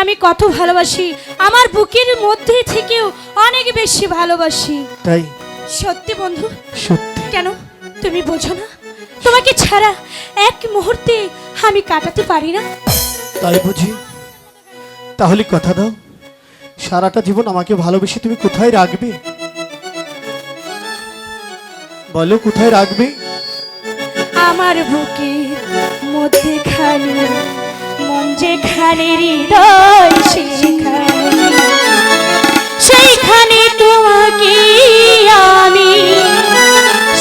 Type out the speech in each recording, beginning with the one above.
আমি কত ভালোবাসি। আমার বুকের মধ্যে থেকেও অনেক বেশি ভালোবাসি। তাই? সত্যি বন্ধু? সত্যি। কেন? তুমি বোঝো না? তোমাকে ছাড়া এক মুহূর্তে আমি কাটাতে পারি না। তাই বুঝি। তাহলে কথা দাও। সারাটা জীবন আমাকে ভালোবেসে তুমি কোথায় রাখবে? বলো কোথায় রাখবে? আমার বুকের মধ্যে খালি যেখানে হৃদয়, সেখানে সেইখানে তোমাকে আমি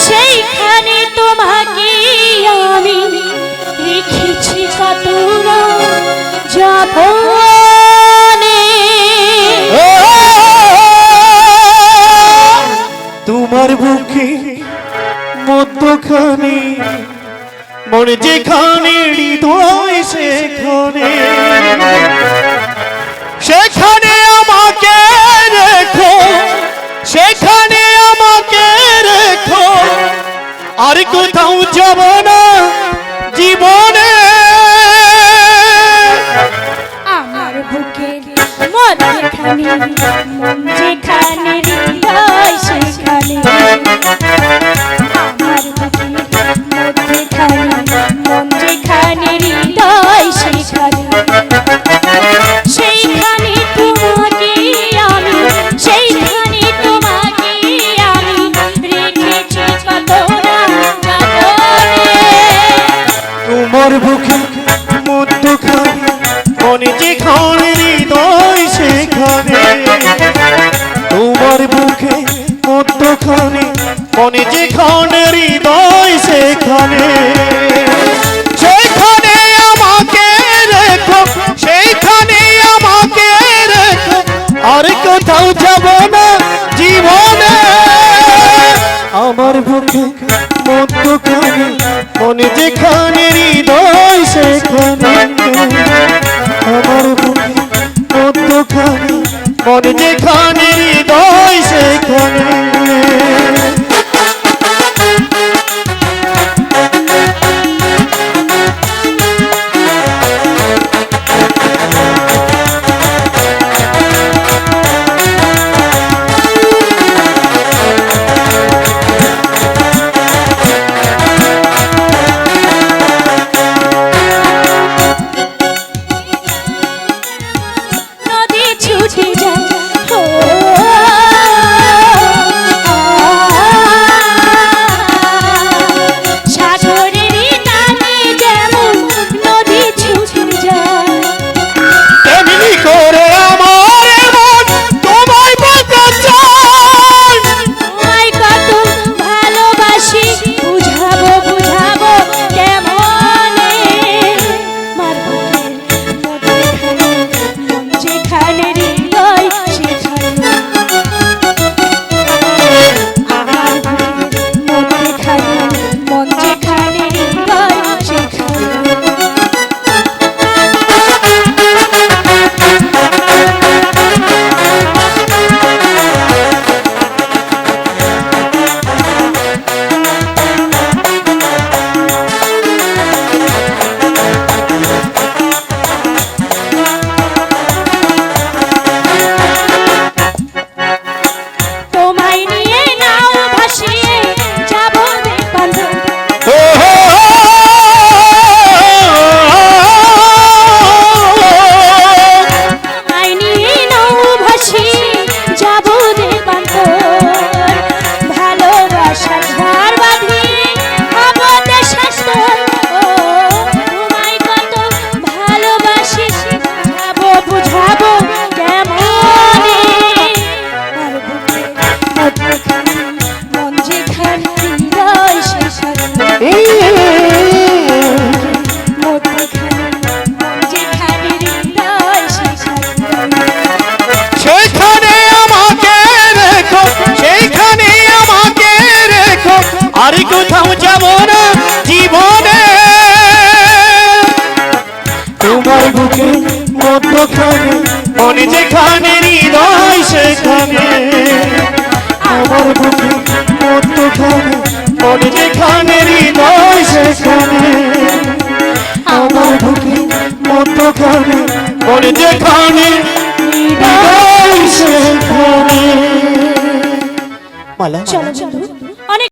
সেইখানে তোমাকে আমি রেখেছি কত যাপনে তোমার বুকে মধ্যখানে, মনে যেখানে সেখানে। সেখানে আমাকে রেখো সেখানে আমাকে রেখো। আর কোথাও যাব না জীবনে। আমার বুকের মধ্যখানে মন যেখানে তোমার বুকে মধ্যখানে মনে যেখানে হৃদয় সেখানে। তোমার বুকে মধ্যখানে মনে যেখানে হৃদয় সেখানে। সেখানে আমাকে রেখো সেইখানে আমাকে কোথাও যাব না জীবনে। আমার বুকে যেখানে হৃদয় সেখানে আমার মন যেখানে মধ্যখানে মনে যেখানে হৃদয় সেখানে। আমার বুকে মধ্যখানে মনে যেখানে হৃদয় সেখানে। আমার বুকে মধ্যখানে মনে যেখানে হৃদয় সেখানে। মালা চলো